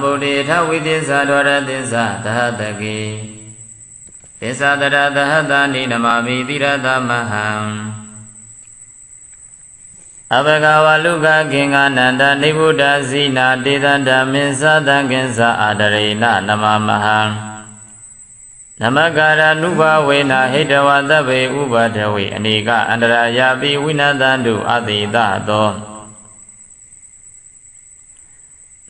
ဗုဒ္ဓေထဝိသစ္စာဒဝရသစ္စာသဟတကေသစ္စာတရသဟတနိနမမိတိရသမဟံအဘဂဝလုကကင်္ဂနန္တနိဗ္ဗုဒ္ဓဇိနာတေသန္တမင်းသသံကင်္စအာဒရေနနမမဟံနမကာရနုဘဝေနဟိတဝသဗ္ဗေဥပဒဝေအနေကအန္တရာယာပိဝိနတန္တုအတိတသော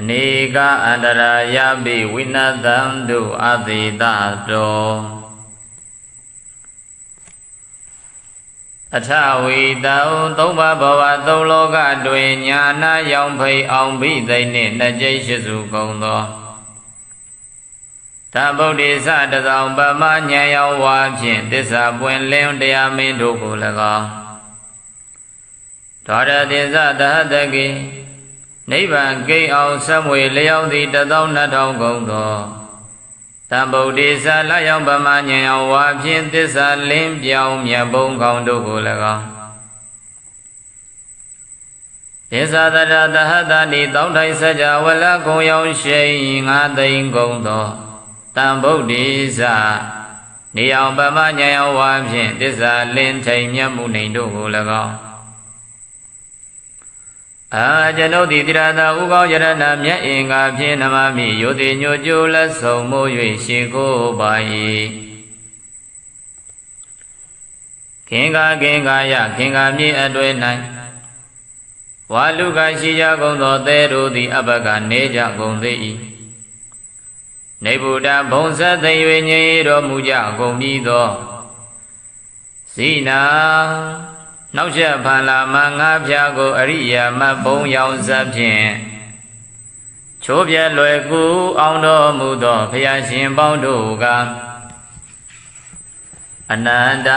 အနေကအန္တရာယပိဝိနသံတုအသေတတောအထဝီတံသုံးပါးဘဝသုံးလောကတွင်ညာနာရောင်ဖိအောင်ဘိသိနှင့်နှစ်ကျိတ်ရှိစုကုန်သောသဗုဒ္ဓေသတသောပမဉာဏ်ရောဝါဖြင့်သစ္စာပွင့်လင်းတရားမင်းတို့ကို၎င်းဒေါရတိသသဟတကိ နိဗ္ဗာန်ဂိတ်အောင်ဆက်မွေလျောင်းသည်တသောနှစ်ထောင်ကုန်သောတံဗုဒ္ဓေသလျောင်းပမဉာဏ်ရောဝါဖြင့်သစ္စာလင်းပြောင်းမြတ်ဘုံကောင်းတို့ကို၎င်းသစ္စာတရသဟတနိတောင်းထိုင်စကြဝလကုံရောင်ရှိန်ငါသိမ့်ကုန်သောတံဗုဒ္ဓေသနေအောင်ပမဉာဏ်ရောဝါဖြင့်သစ္စာလင်းထိန်မြတ်မှုနေတို့ကို၎င်း အာကျွန်ုပ်သည်တိရသာဥကောင်းယရဏမြတ်အင်္ဂါဖြင့်နမမိယောတိညိုကျိုးလက်ဆုံမိုး၍ရှေကိုပါ၏ခင်္ကာခင်္ကာယခင်္ကာမြေအတွေ့၌ဝါလူကရှိကြကုန်သောသဲတို့သည်အဘကနေကြကုန်သေး၏နေဗုဒ္ဓဘုံဇတ်သိ၍ငြိတော်မူကြကုန်ပြီးသောဇိနာ နောက်ချက်ဖန်လာမငါးဖြာကိုအရိယာမဘုံရောင်စပ်ဖြင့်ချိုးပြဲလွယ်ကူအောင်တော်မူသောဘုရားရှင်ပေါင်းတို့ကအနန္တ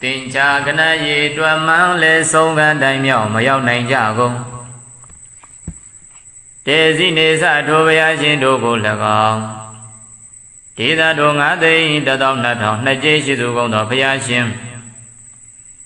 တင်္ချာကနရေတွမ်းမှန်းလဲဆုံးကန်တိုင်မြောက်မရောက်နိုင်ကြကုန်တေစီနေသထိုဘုရားရှင်တို့ကို၎င်းဒေသတို့ငါးသိန်းတသောနှစ်ထောင်နှစ်ကျိရှိသူကုန်သောဘုရားရှင်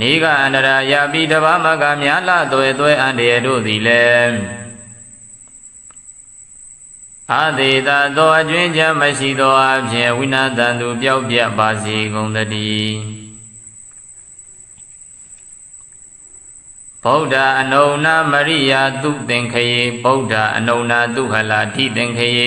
နေကအန္တရာယာပိတဘာမကမြာလသွဲသွဲအန္တရာတို့သည်လည်းအာသေတာသောအကျွင်းချမရှိသောအဖြစ်ဝိနာတန်သူပျောက်ပြတ်ပါစေကုန်တည်းဗုဒ္ဓအနုနာမရိယာသူသင်္ခယေဗုဒ္ဓအနုနာသူဟလာတိသင်္ခယေ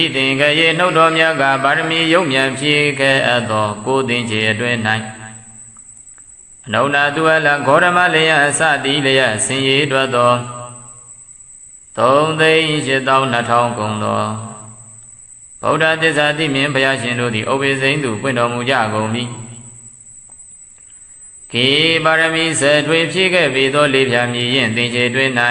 ဤသင်္ကရေနှုတ်တော်မြတ်ကပါရမီယုံမြန်ဖြည့်ခဲ့အပ်သောကိုသင်္ချေအတွင်း၌အနုနာသူအလဂေါရမလျအစတိလျဆင်ရည်တွက်သော3သိန်း8200ကုန်သောဗုဒ္ဓသစ္စာတိမြင်ဘုရားရှင်တို့သည်ဥပ္ပေစိန်သူပွင့်တော်မူကြကုန်ပြီခေပါရမီဆယ်ထွေဖြည့်ခဲ့ပြီးသောလေးဖြာမြည်ရင်သင်္ချေတွင်၌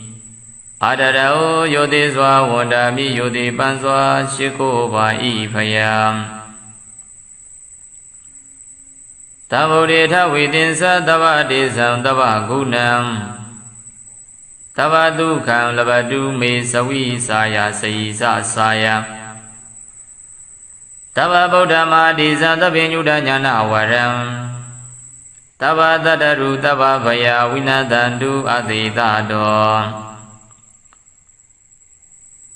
အာဒရဟောယောတိစွာဝန္တာမိယောတိပန်းစွာရှိခိုးပါဤဖယားတဗ္ဗုဒိထဝိတင်္စသဗ္ဗတေဇံသဗ္ဗဂုဏံသဗ္ဗဒုက္ခံလဘတုမေသဝိစာယစေယစစာယတဗ္ဗဗုဒ္ဓမာတိဇံသဗ္ဗညုတညာနာဝရံတဗ္ဗတတ္တရုတဗ္ဗဗယဝိနတန္တုအတိတတော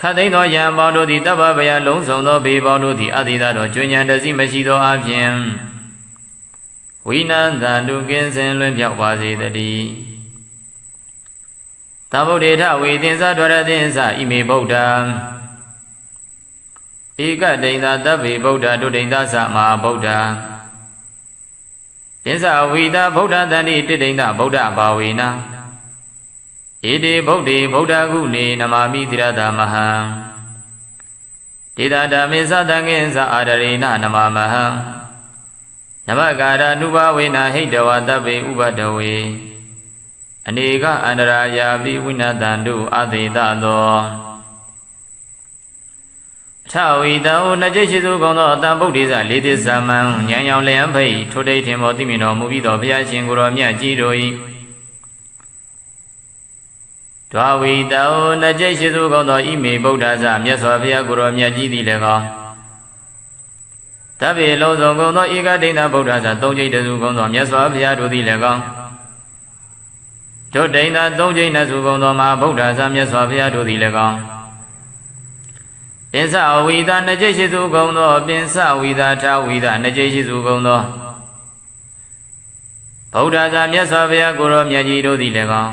ခတ်သိမ်းသောယံပေါင်းတို့သည်တပ္ပဗယလုံးစုံသောဘေပေါင်းတို့သည်အတိသာတော်ကျွဉ္ဉံတစီမရှိသောအဖြင့်ဝိနန္တန္တုကင်းစင်လွင်ပြောက်ပါစေတည်းသဗ္ဗုဒ္ဓေထဝေသင်္သဒရသင်္သဣမေဗုဒ္ဓံဧကဒိန်သာတဗ္ဗေဗုဒ္ဓဒုဒိန်သာသမဟာဗုဒ္ဓသင်္သဝိတာဗုဒ္ဓတန်တိတိဒိန်သာဗုဒ္ဓဘာဝေန ဧတေဗုဒ္ဓေဗုဒ္ဓကုနေနမာမိတိရတာမဟံဒေတာဓမ္မေသတံငင်္စအာရရေနနမမဟံနမကာရနုဘဝေနဟိတဝတဗ္ဗေဥပဒဝေအနေကအန္တရာယာပိဝိနတန္တုအသေတသောအထဝီတံနှကျိရှိစုကုန်သောအတံဗုဒ္ဓိဇလေးသစ္စာမံဉာဏ်ရောင်လျံဖိတ်ထိုတိတ်ထင်မောသိမြင်တော်မူပြီးသောဘုရားရှင်ကိုယ်တော်မြတ်ကြီးတို့၏ ဒွာဝီတံနှကျိရှိစုကုန်သောဣမေဗုဒ္ဓဇမြတ်စွာဘုရားကိုယ်တော်မြတ်ကြီးသည်လည်းကောတဗ္ဗေလုံးစုံကုန်သောဧကဒိဋ္ဌဗုဒ္ဓဇသုံးကျိတ်တစုကုန်သောမြတ်စွာဘုရားတို့သည်လည်းကောတို့ဒိန်သာသုံးချိန်နဲ့စုကုန်သောမှာဗုဒ္ဓဇာမြတ်စွာဘုရားတို့သည်လည်းကောင်းပင်စဝိသာနှစ်ကျိရှိစုကုန်သောပင်စဝိသာထဝိသာနှစ်ကျိရှိစုကုန်သောဗုဒ္ဓဇာမြတ်စွာဘုရားကိုရောမြတ်ကြီးတို့သည်လည်းကောင်း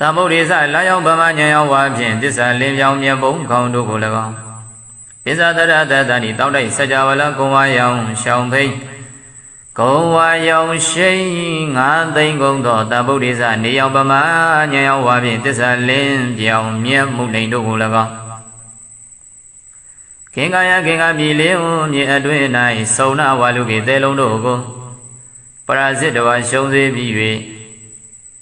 သမုဒ္ဒေသလာရောက်ဗမညံရောက်ဝါဖြင့်တစ္ဆာလင်းပြောင်းမြတ်ဘုံခေါင်းတို့ကို၎င်းပိဇာတရတတဏိတောက်တိုက်စကြဝဠာကုံဝါရောင်ရှောင်းဖိတ်ကုံဝါရောင်ရှိန်ငါးသိန်းကုန်သောသမုဒ္ဒေသနေရောက်ဗမညံရောက်ဝါဖြင့်တစ္ဆာလင်းပြောင်းမြတ်မှုနိုင်တို့ကို၎င်းခင်ကာယခင်ကာပြည်လင်းမြေအတွင်း၌စုံနာဝါလူကေတဲလုံးတို့ကိုပရာဇစ်တဝါရှုံးစေပြီး၍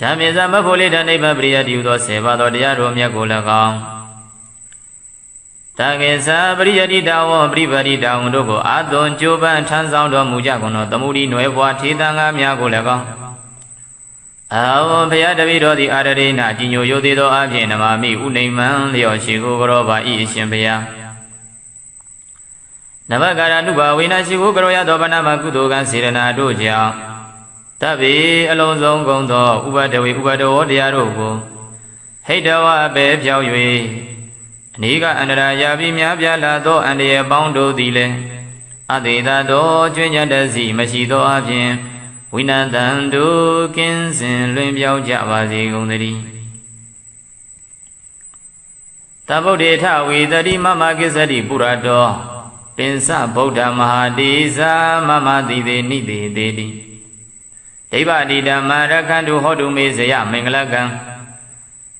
ဓမ္မသမဖို့လေတံနိဗ္ဗာန်ပရိယတိဟုသောဆေပါသောတရားတော်မြတ်ကိုလည်းကောင်းတကေသာပရိယတိတာဝပရိပတိတာဝတို့ကိုအာသွန်ကြိုးပမ်းထမ်းဆောင်တော်မူကြကုန်သောသမုဒိနွယ်ဘွားထေသံဃာများကိုလည်းကောင်းအာဝဘုရားတပည့်တော်သည်အာရရိနာကြီးညိုရိုသေးသောအဖြစ်နမမိဥနေမံလျော်ရှိကိုကြောပါဤအရှင်ဘုရားနဘကာရနုဘဝိနာရှိကိုကြောရသောဗနာမကုသိုလ်ကံစေရနာတို့ကြောင့် တဗ္ဗေအလုံးစုံကုန်သောဥပဒဝေဥပဒဝတရားတို့ကိုဟိတဝအပေဖြောက်၍အနိကအန္တရာယာပြီးများပြားလာသောအန္တရာယ်ပေါင်းတို့သည်လည်းအတေသာသောကျွင်းညတစီမရှိသောအပြင်ဝိနတံတို့ကင်းစင်လွင်ပြောင်းကြပါစေကုန်သတည်းတဗုဒ္ဓေထဝေတတိမမကိစ္စတိပုရတောပင်စဗုဒ္ဓမဟာတိဇာမမတိသေးနိတိသေးတိ ဒိဗ္ဗတိဓမ္မရခန္တုဟောတုမေဇယမင်္ဂလကံ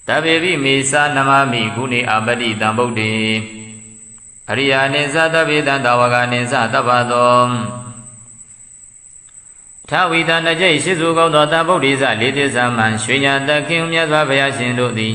တဗေပိမေသနမမိဂုဏေအပတိတံဗုဒ္ဓေအရိယာနိသတဗေတံတဝကနိသတပ္ပသောထာဝိတနကြိတ်ရှိစုကောင်းသောတဗုဒ္ဓိစလေးသစ္စာမှရွှေညာတခင်မြတ်စွာဘုရားရှင်တို့သည်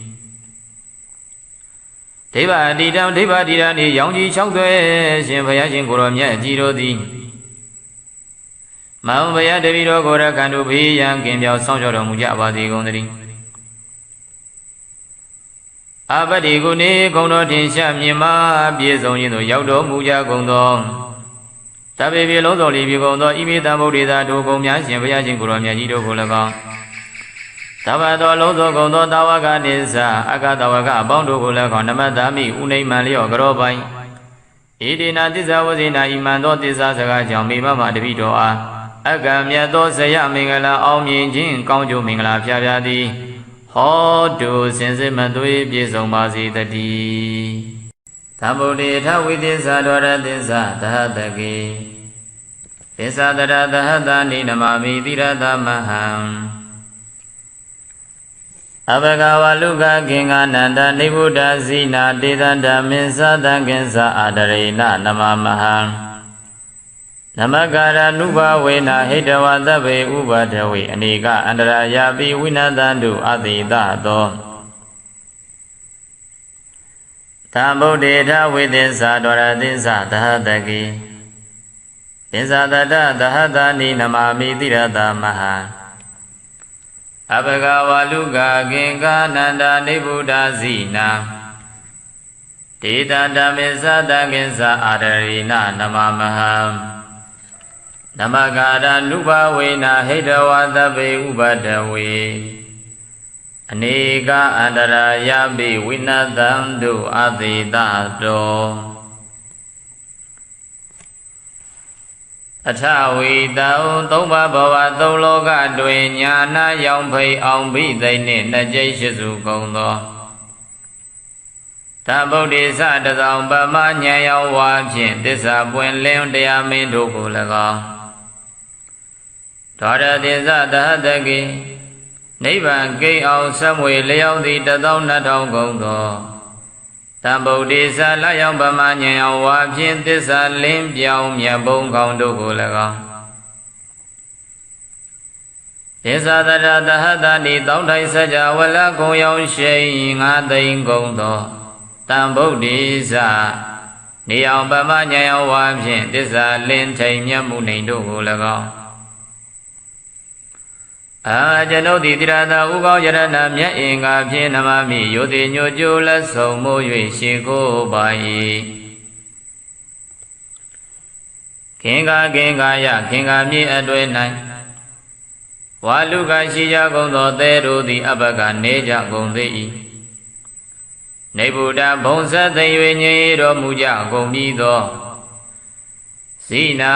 ဒိဗ္ဗအတိတံဒိဗ္ဗတိရနေရောင်ကြီး၆သွဲရှင်ဘုရားရှင်ကိုရောမြတ်ကြီးတို့သည်မောင်ဘုရားတပိတော်ကိုရကံတို့ဘေးရန်ကင်ပြောင်းဆောင်ကြောတော်မူကြပါစေကုန်သတည်းအပတိကုနေကုံတော်ထင်ရှားမြင်မာပြည့်စုံခြင်းသို့ရောက်တော်မူကြကုန်သောတပေပြေလုံးစုံလီပြေကုန်သောဣမိတံဗုဒ္ဓေသာတို့ကုံများရှင်ဘုရားရှင်ကိုရောမြတ်ကြီးတို့ကို၎င်း သဗ္ဗသောလုံးစုံကုန်သောတာဝကနိစ္စအကတဝကအပေါင်းတို့ကို၎င်းနမတမိဥနိမံလျော့ကြောပိုင်ဣတိနာသစ္စာဝဇိနာဣမံသောသစ္စာစကားကြောင့်မိမမတပိတော်အားအကံမြတ်သောဇယမင်္ဂလာအောင်မြင်ခြင်းကောင်းကျိုးမင်္ဂလာဖျားဖျားသည်ဟောတုစင်စစ်မသွေးပြည့်စုံပါစေတည်းသမ္ဗုဒ္ဓေထဝိသစ္စာဒဝရသစ္စာသဟတကေသစ္စာတရသဟတနိနမမိတိရသမဟံ အဘဂဝလုကကင်္ဂနန္တနိဗ္ဗုဒ္ဓဇိနာတေတံဓမ္မင်္သတံကင်္စအာဒရေနနမမဟံနမကာရနုဘဝေနဟိတဝသဗ္ဗေဥပဒဝေအနေကအန္တရာယာပိဝိနတံတုအတိတသောသံဗုဒ္ဓေထဝိသစ္စာဒရသစ္စာသဟတကိသစ္စာတတသဟတာနိနမမိတိရတမဟာ အဘဂဝါလူကကင်္ကာနန္ဒာနိဗ္ဗုဒ္ဓဇိနာဒေတာဓမ္မေသတကိစ္စအာရရိနနမမဟံနမကာရနုဘဝေနဟိတဝသဗ္ဗေဥပဒဝေအနေကအန္တရာယပိဝိနသံတုအသေတတော အထဝီတောသုံးပါးဘဝသုံးလောကတွင်ညာနာရောင်ဖိအောင်ဘိသိမ့်နှင့်နှစ်ကျိတ်ရှိစုကုန်သောသဗုဒ္ဓိသတသောပမဉာဏ်ရောဝါဖြင့်သစ္စာပွင့်လင်းတရားမင်းတို့ကို၎င်းဒေါရတိသသဟတကိနိဗ္ဗာန်ကိအောင်ဆက်မွေလျောက်သည်တသောနှစ်ထောင်ကုန်သော တံဗုဒ္ဓိသလျောင်ပမဉာဏ်ရောဝါဖြင့်သစ္စာလင်းပြောင်းမြတ်ဘုံကောင်းတို့ကို၎င်းဒေသတရတဟတနိတောင်းထိုင်စကြဝလကုံရောင်ရှိန်ငါသိမ့်ကုန်သောတံဗုဒ္ဓိသနေအောင်ပမဉာဏ်ရောဝါဖြင့်သစ္စာလင်းထိန်မြတ်မှုနေတို့ကို၎င်း အာကျွန်ုပ်သည်တိရသာဥကောင်းယရဏမြတ်အင်္ဂါဖြင့်နမမိယောတိညိုကျိုးလက်ဆုံမိုး၍ရှေကိုပါ၏ခင်္ကာခင်္ကာယခင်္ကာမြေအတွေ့၌ဝါလူကရှိကြကုန်သောသဲတို့သည်အဘကနေကြကုန်သေး၏နေဗုဒ္ဓဘုံဆက်သိ၍ညင်တော်မူကြကုန်ပြီးသောဇိနာ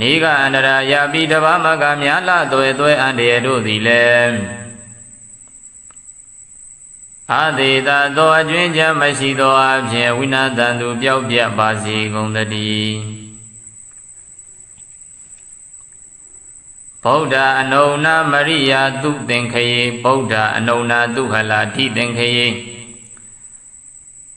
နေကအန္တရာယာပိတဘာမကမြာလသွဲသွဲအန္တရာတို့သည်လည်းအာသေတာသောအကျွင်းချမရှိသောအဖြစ်ဝိနာတန်သူပျောက်ပြတ်ပါစေကုန်တည်းဗုဒ္ဓအနုဏမရိယာသူသင်္ခယေဗုဒ္ဓအနုဏသူဟလာတိသင်္ခယေ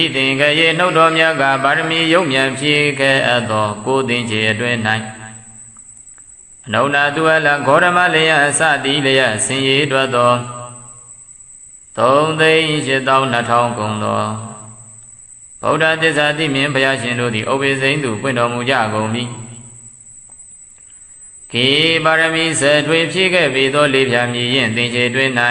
ဤသင်္ကရေနှုတ်တော်မြတ်ကပါရမီယုံမြန်ဖြည့်ခဲ့အပ်သောကိုသင်္ချေအတွင်း၌အနုနာသူအလဂေါရမလျအစတိလျဆင်ရည်တွက်သော3သိန်း8200ကုန်သောဗုဒ္ဓသစ္စာတိမြင်ဘုရားရှင်တို့သည်ဥပ္ပေစိန်သူပွင့်တော်မူကြကုန်ပြီခေပါရမီဆယ်ထွေဖြည့်ခဲ့ပြီးသောလေးဖြာမြည်ရင်သင်္ချေတွင်၌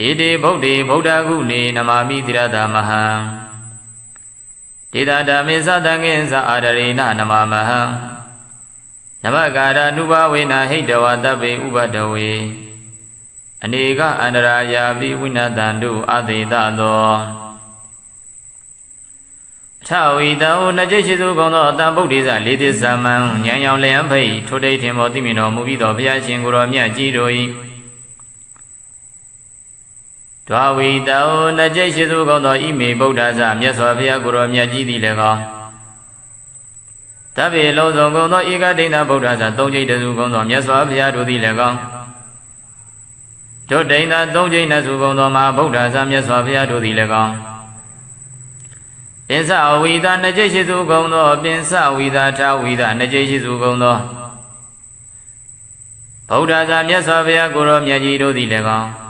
ဣတိဗုဒ္ဓေဗုဒ္ဓကုနေနမာမိတိရတမဟံဒေတာဓမ္မေသတံငင်္စအာရရေနနမမဟံနမကာရနုဘဝေနဟိတဝတဗ္ဗေဥပဒဝေအနေကအန္တရာယာပိဝိနတံတုအသေတသောအထဝီတံနှကျိရှိစုကုန်သောအတံဗုဒ္ဓိသလေးသစ္စာမံဉာဏ်ရောင်လျံဖိတ်ထိုတိတ်ထင်မောသိမြင်တော်မူပြီးသောဘုရားရှင်ကိုယ်တော်မြတ်ကြီးတို့၏ ဒွာဝီတံနှကျိရှိစုကုန်သောဣမေဗုဒ္ဓဇမြတ်စွာဘုရားကိုယ်တော်မြတ်ကြီးသည်လည်းကောတဗ္ဗေလုံးစုံကုန်သောဧကဒိဋ္ဌဗုဒ္ဓဇသုံးကျိတ်တစုကုန်သောမြတ်စွာဘုရားတို့သည်လည်းကောတို့ဒိဋ္ဌသုံးကျိတ်နှစုကုန်သောမဟာဗုဒ္ဓဇမြတ်စွာဘုရားတို့သည်လည်းကောပင်စဝိသာနှစ်ကျိတ်ရှိစုကုန်သောပင်စဝိသာထဝိသာနှစ်ကျိတ်ရှိစုကုန်သောဗုဒ္ဓဇာမြတ်စွာဘုရားကိုရောမြတ်ကြီးတို့သည်လည်းကောင်း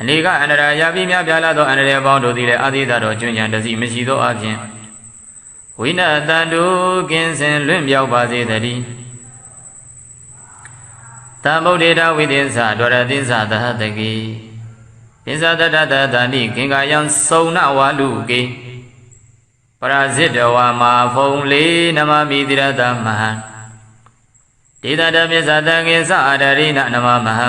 အနေကအန္တရာယာပိမြပြလာသောအန္တရာယ်ပေါင်းတို့သည်လည်းအာသီသတော်ကျွဉ္ဉံတစီမရှိသောအပြင်ဝိနတန်တုကင်းစင်လွင့်မြောက်ပါစေတည်းတံဗုဒ္ဓေတဝိသင်္သဒဝရသင်္သသဟတကိသင်္သတတတတဏိကင်္ကာယံစုံနဝါလူကေပရာဇိတဝါမာဖုံလေးနမမိတိရတမဟံဒေသတပိသတံငင်္စအာဒရိနနမမဟံ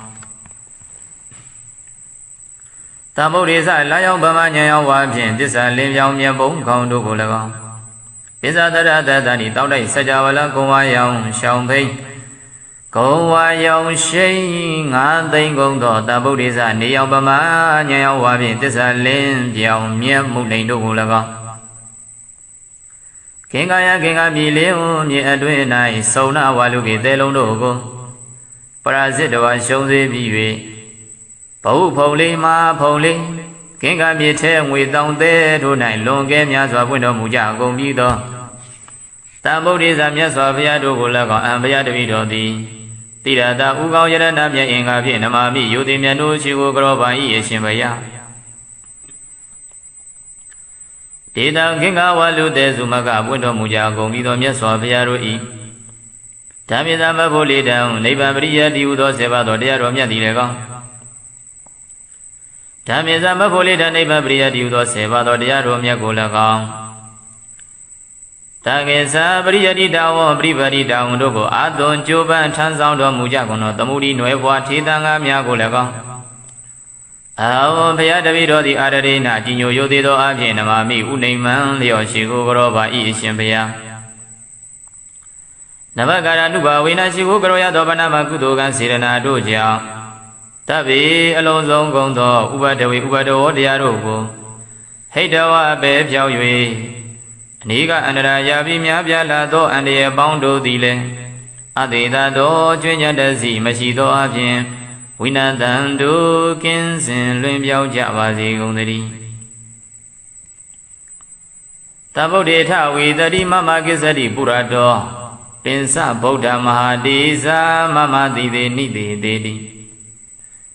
တမ္ဗုဒ္ဓေသလာယောင်ဗမညံယောင်ဝါဖြင့်တစ္ဆာလင်းပြောင်းမြတ်ဘုံခေါင်းတို့ကို၎င်းပိဇာတရတတဏိတောက်တိုက်စကြဝဠာကုံဝါယောင်ရှောင်းဖိတ်ကုံဝါယောင်ရှိန်ငါးသိန်းကုန်သောတဗုဒ္ဓေသနေယောင်ဗမညံယောင်ဝါဖြင့်တစ္ဆာလင်းပြောင်းမြတ်မှုလိန်တို့ကို၎င်းခင်ကာယခင်ကာမြေလင်းဝမြေအတွင်း၌စုံနာဝါလူကေတဲလုံးတို့ကိုပရာဇစ်တော်ရှုံးစေပြီး၍ ဘဟုဖုံလေးမာဖုံလေးခင်ကာမြေထဲငွေတောင်သေးတို့၌လွန်ကဲများစွာပွင့်တော်မူကြကုန်ပြီးသောတံဗုဒ္ဓေဇာမြတ်စွာဘုရားတို့ကိုလည်းကောအံဘုရားတပည့်တော်သည်တိရတာဥကောင်းယရဏမြတ်အင်္ဂါဖြင့်နမာမိယုတိမြတ်တို့ရှိကိုကြောပါ၏အရှင်ဘုရားဒေတာခင်္ဃဝါလူတေစုမကပွင့်တော်မူကြကုန်ပြီးသောမြတ်စွာဘုရားတို့၏ဓမ္မသာမဖို့လေတံနိဗ္ဗာန်ပရိယတိဟုသောဆေပါတော်တရားတော်မြတ်သည်လည်းကောင်း ဓမ္မေသမဖို့လေတံနိဗ္ဗာန်ပရိယတိဟုသောဆေပါတော်တရားတော်မြတ်ကိုလည်းကောင်းတကေသာပရိယတိတာဝပရိပတိတာဝတို့ကိုအာသွန်ကြိုးပမ်းထမ်းဆောင်တော်မူကြကုန်သောသမုဒိနွယ်ဘွားထေသံဃာများကိုလည်းကောင်းအာဝဘုရားတပည့်တော်သည်အာရရေနကြီးညိုရိုသေးသောအဖြစ်နမမိဥနေမံလျော်ရှိကိုကြောပါဤအရှင်ဘုရားနဘကာရနုဘဝေနရှိကိုကြောရသောဗနာမကုသိုလ်ကံစေရနာတို့ကြောင့် တပ်ပေအလုံးစုံကုန်သောဥပဒဝေဥပဒဝတရားတို့ကိုဟိတဝအပေဖြောက်၍အနိကအန္တရာယာပြီးများပြားလာသောအန္တရာယ်ပေါင်းတို့သည်လည်းအတေသာသောကျွင်းညတစီမရှိသောအပြင်ဝိနတံတို့ကင်းစင်လွင်ပြောင်းကြပါစေကုန်သတည်းတဗုဒ္ဓေထဝေတတိမမကိစ္စတိပုရတောပင်စဗုဒ္ဓမဟာတိဇာမမတိသေးနိတိသေးတိ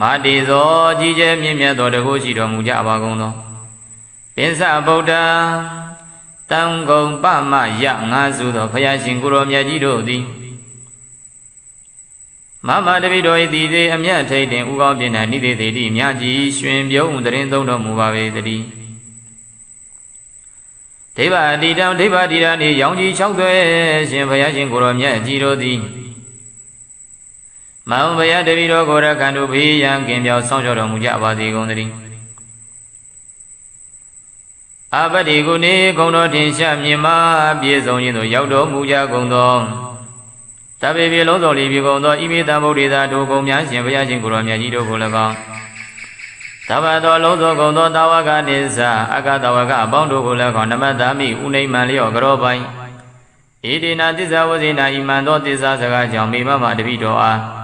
မာတိဇောကြီးကျယ်မြင့်မြတ်သောတကုရှိတော်မူကြပါကုန်သောပင်စဗုဒ္ဓတံဂုံပမယငါစုသောဘုရားရှင်ကိုရောမြတ်ကြီးတို့သည်မမတပိတော်၏တည်သေးအမြတ်ထိတ်တင်ဥကောင်းပြင်၌နိသေသေးတိမြတ်ကြီးရွှင်ပြုံးတရင်သုံးတော်မူပါပေတည်းဒိဗ္ဗအတိတံဒိဗ္ဗတိရနေရောင်ကြီး၆သွဲရှင်ဘုရားရှင်ကိုရောမြတ်ကြီးတို့သည် မောင်ဘုရားတပည့်တော်ကိုရကံတို့ဘေးရန်ကင်ပြောင်းဆောင်ကြောတော်မူကြပါစေကုန်သတည်းအပတိကုနေကုံတော်ထင်ရှားမြင်မာပြည့်စုံခြင်းသို့ရောက်တော်မူကြကုန်သောတပေပြေလုံးစုံလီပြေကုန်သောဣမိတံဗုဒ္ဓေသာတို့ကုံများရှင်ဘုရားရှင်ကိုရောမြတ်ကြီးတို့ကို၎င်းသဗ္ဗသောလုံးစုံကုန်သောတာဝကနိစ္စအကတဝကအပေါင်းတို့ကို၎င်းနမတ္တမိဥနိမံလျော့ကြောပိုင်ဣတိနာသစ္စာဝဇိနာဣမံသောသစ္စာစကားကြောင့်မိမမတပိတော်အား